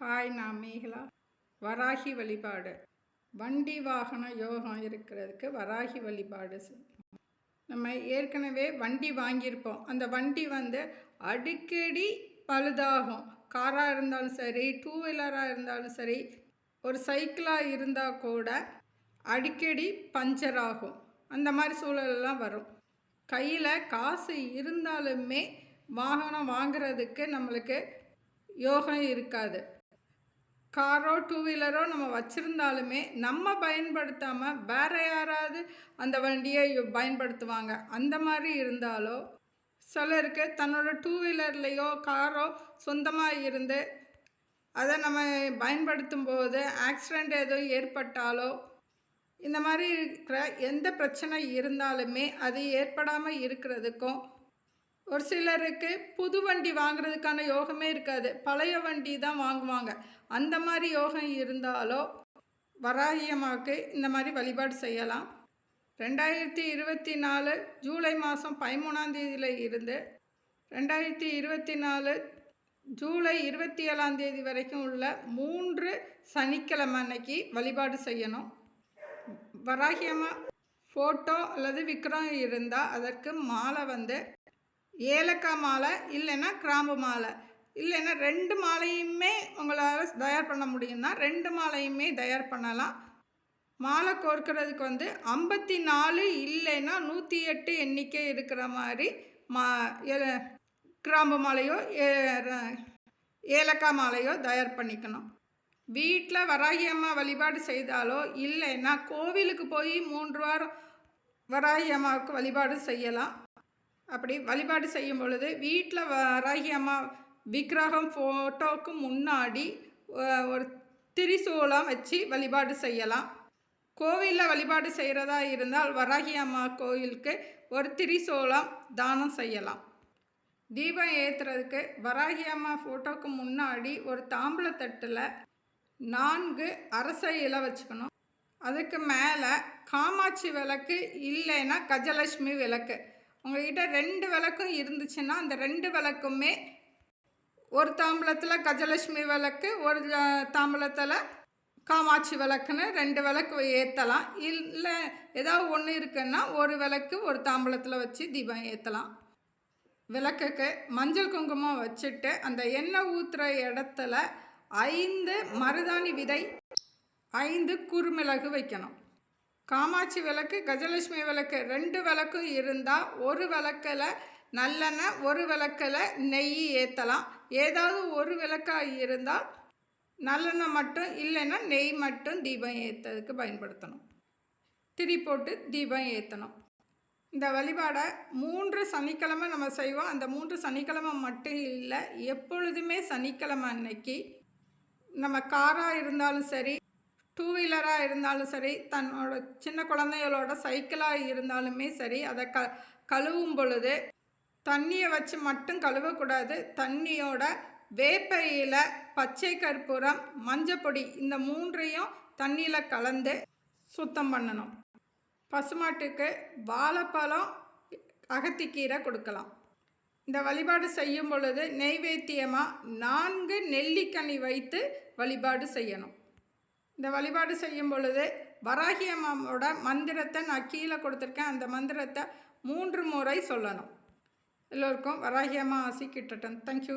Hi நான் மேகலா வராகி வழிபாடு. வண்டி வாகன யோகம் இருக்கிறதுக்கு வராகி வழிபாடு நம்ம ஏற்கனவே வண்டி வாங்கியிருப்போம். அந்த வண்டி வந்து அடிக்கடி பழுதாகும். காராக இருந்தாலும் சரி டூ வீலராக இருந்தாலும் சரி ஒரு சைக்கிளாக இருந்தால் கூட அடிக்கடி பஞ்சர் ஆகும். அந்த மாதிரி சூழலெல்லாம் வரும். கையில் காசு இருந்தாலுமே வாகனம் வாங்குறதுக்கு நம்மளுக்கு யோகம் இருக்காது. காரோ டூ வீலரோ நம்ம வச்சுருந்தாலுமே நம்ம பயன்படுத்தாமல் வேற யாராவது அந்த வண்டியை பயன்படுத்துவாங்க. அந்த மாதிரி இருந்தாலோ சிலருக்கு தன்னோட டூ வீலர்லேயோ காரோ சொந்தமாக இருந்து அதை நம்ம பயன்படுத்தும் போது ஆக்சிடெண்ட் எதுவும் ஏற்பட்டாலோ இந்த மாதிரி இருக்கிற எந்த பிரச்சனை இருந்தாலுமே அது ஏற்படாமல் இருக்கிறதுக்கும் ஒரு சிலருக்கு புது வண்டி வாங்குறதுக்கான யோகமே இருக்காது. பழைய வண்டி தான் வாங்குவாங்க. அந்த மாதிரி யோகம் இருந்தாலோ வராகியம்மாவுக்கு இந்த மாதிரி வழிபாடு செய்யலாம். ரெண்டாயிரத்தி இருபத்தி நாலு ஜூலை மாதம் பதிமூணாம் தேதியில் இருந்து ரெண்டாயிரத்தி இருபத்தி நாலு ஜூலை இருபத்தி ஏழாம் தேதி வரைக்கும் உள்ள மூன்று சனிக்கிழமை அன்னைக்கு வழிபாடு செய்யணும். வராகியம்மா ஃபோட்டோ அல்லது விக்ரம் இருந்தால் அதற்கு மாலை வந்து ஏலக்காய் மாலை இல்லைன்னா கிராம்பு மாலை. இல்லைன்னா ரெண்டு மாலையுமே உங்களால் தயார் பண்ண முடியும்னா ரெண்டு மாலையுமே தயார் பண்ணலாம். மாலை கோர்க்கிறதுக்கு வந்து ஐம்பத்தி நாலு இல்லைன்னா நூற்றி எட்டு எண்ணிக்கை இருக்கிற மாதிரி மா ஏல- கிராம்பு மாலையோ ஏ- ர- ஏலக்காய் மாலையோ தயார் பண்ணிக்கணும். வீட்டில் வராகி அம்மா வழிபாடு செய்தாலோ இல்லைன்னா கோவிலுக்கு போய் மூன்று வாரம் வராகி அம்மாவுக்கு வழிபாடு செய்யலாம். அப்படி வழிபாடு செய்யும் பொழுது வீட்டில் வராகி அம்மா விக்கிரகம் ஃபோட்டோவுக்கு முன்னாடி ஒரு திரிசூலம் வச்சு வழிபாடு செய்யலாம். கோவிலில் வழிபாடு செய்கிறதா இருந்தால் வராகி அம்மா கோயிலுக்கு ஒரு திரிசூலம் தானம் செய்யலாம். தீபம் ஏற்றுறதுக்கு வராகி அம்மா ஃபோட்டோவுக்கு முன்னாடி ஒரு தாம்பூலத்தட்டில் நான்கு அரச இலை வச்சுக்கணும். அதுக்கு மேலே காமாட்சி விளக்கு இல்லைன்னா கஜலட்சுமி விளக்கு. உங்கள்கிட்ட ரெண்டு விளக்கும் இருந்துச்சுன்னா அந்த ரெண்டு விளக்குமே ஒரு தாம்பலத்தில் கஜலட்சுமி விளக்கு ஒரு தாம்பலத்தில் காமாட்சி விளக்குன்னு ரெண்டு விளக்கு ஏற்றலாம் இல்லை ஏதாவது ஒன்று இருக்குன்னா ஒரு விளக்கு ஒரு தாம்பூலத்தில் வச்சு தீபம் ஏற்றலாம் விளக்குக்கு மஞ்சள் குங்குமம் வச்சுட்டு அந்த எண்ணெய் ஊற்றுற இடத்துல ஐந்து மருதாணி விதை ஐந்து குறுமிளகு வைக்கணும். காமாட்சி விளக்கு கஜலட்சுமி விளக்கு ரெண்டு விளக்கும் இருந்தால் ஒரு விளக்கில் நல்லெண்ணெய் ஒரு விளக்கில் நெய் ஏற்றலாம் ஏதாவது ஒரு விளக்காக இருந்தால் நல்லெண்ணெய் மட்டும் இல்லைன்னா நெய் மட்டும் தீபம் ஏற்றதுக்கு பயன்படுத்தணும். திரி போட்டு தீபம் ஏற்றணும் இந்த வழிபாடை மூன்று சனிக்கிழமை நம்ம செய்வோம். அந்த மூன்று சனிக்கிழமை மட்டும் இல்லை எப்பொழுதுமே சனிக்கிழமை அன்னைக்கு நம்ம காராக இருந்தாலும் சரி டூ வீலராக இருந்தாலும் சரி தன்னோட சின்ன குழந்தைகளோட சைக்கிளாக இருந்தாலுமே சரி அதை க கழுவும் பொழுது தண்ணியை வச்சு மட்டும் கழுவக்கூடாது. தண்ணியோட வேப்பையில் பச்சை கற்பூரம் மஞ்சப்பொடி இந்த மூன்றையும் தண்ணியில் கலந்து சுத்தம் பண்ணணும். பசுமாட்டுக்கு வாழைப்பழம் அகத்திக்கீரை கொடுக்கலாம். இந்த வழிபாடு செய்யும் பொழுது நெய்வேத்தியமாக நான்கு நெல்லிக்கனி வைத்து வழிபாடு செய்யணும். இந்த வழிபாடு செய்யும் பொழுது வராகி அம்மாவோட மந்திரத்தை நான் கீழே கொடுத்துருக்கேன். அந்த மந்திரத்தை மூன்று முறை சொல்லணும். எல்லோருக்கும் வராகி அம்மா ஆசி கிட்டட்டும் தேங்க்யூ